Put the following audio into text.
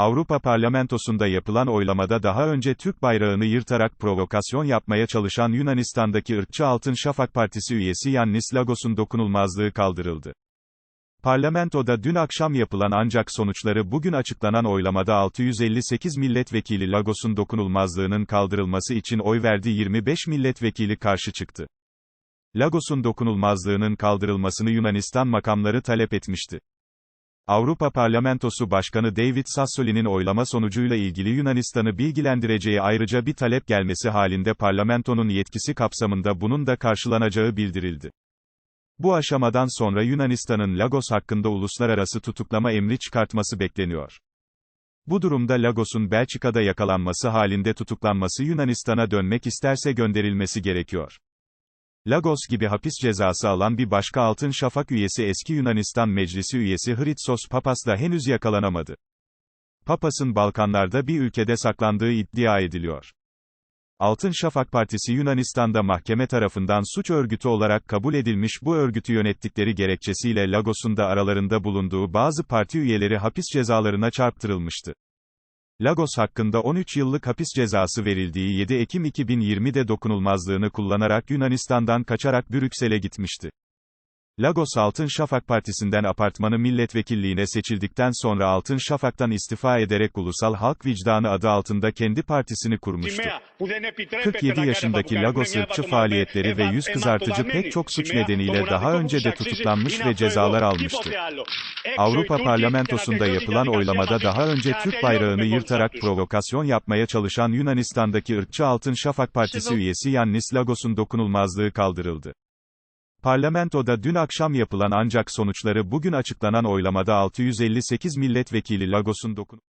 Avrupa Parlamentosu'nda yapılan oylamada daha önce Türk bayrağını yırtarak provokasyon yapmaya çalışan Yunanistan'daki ırkçı Altın Şafak Partisi üyesi Yannis Lagos'un dokunulmazlığı kaldırıldı. Parlamentoda dün akşam yapılan ancak sonuçları bugün açıklanan oylamada 658 milletvekili Lagos'un dokunulmazlığının kaldırılması için oy verdi 25 milletvekili karşı çıktı. Lagos'un dokunulmazlığının kaldırılmasını Yunanistan makamları talep etmişti. Avrupa Parlamentosu Başkanı David Sassoli'nin oylama sonucuyla ilgili Yunanistan'ı bilgilendireceği ayrıca bir talep gelmesi halinde parlamentonun yetkisi kapsamında bunun da karşılanacağı bildirildi. Bu aşamadan sonra Yunanistan'ın Lagos hakkında uluslararası tutuklama emri çıkartması bekleniyor. Bu durumda Lagos'un Belçika'da yakalanması halinde tutuklanması Yunanistan'a dönmek isterse gönderilmesi gerekiyor. Lagos gibi hapis cezası alan bir başka Altın Şafak üyesi eski Yunanistan Meclisi üyesi Hritsos Papas da henüz yakalanamadı. Papas'ın Balkanlarda bir ülkede saklandığı iddia ediliyor. Altın Şafak Partisi Yunanistan'da mahkeme tarafından suç örgütü olarak kabul edilmiş bu örgütü yönettikleri gerekçesiyle Lagos'un da aralarında bulunduğu bazı parti üyeleri hapis cezalarına çarptırılmıştı. Lagos hakkında 13 yıllık hapis cezası verildiği 7 Ekim 2020'de dokunulmazlığını kullanarak Yunanistan'dan kaçarak Brüksel'e gitmişti. Lagos Altın Şafak Partisi'nden apartmanı milletvekilliğine seçildikten sonra Altın Şafak'tan istifa ederek Ulusal Halk Vicdanı adı altında kendi partisini kurmuştu. 47 yaşındaki Lagos ırkçı faaliyetleri ve yüz kızartıcı pek çok suç nedeniyle daha önce de tutuklanmış ve cezalar almıştı. Avrupa Parlamentosu'nda yapılan oylamada daha önce Türk bayrağını yırtarak provokasyon yapmaya çalışan Yunanistan'daki ırkçı Altın Şafak Partisi üyesi Yannis Lagos'un dokunulmazlığı kaldırıldı. Parlamentoda dün akşam yapılan ancak sonuçları bugün açıklanan oylamada 658 milletvekili Lagos'un dokun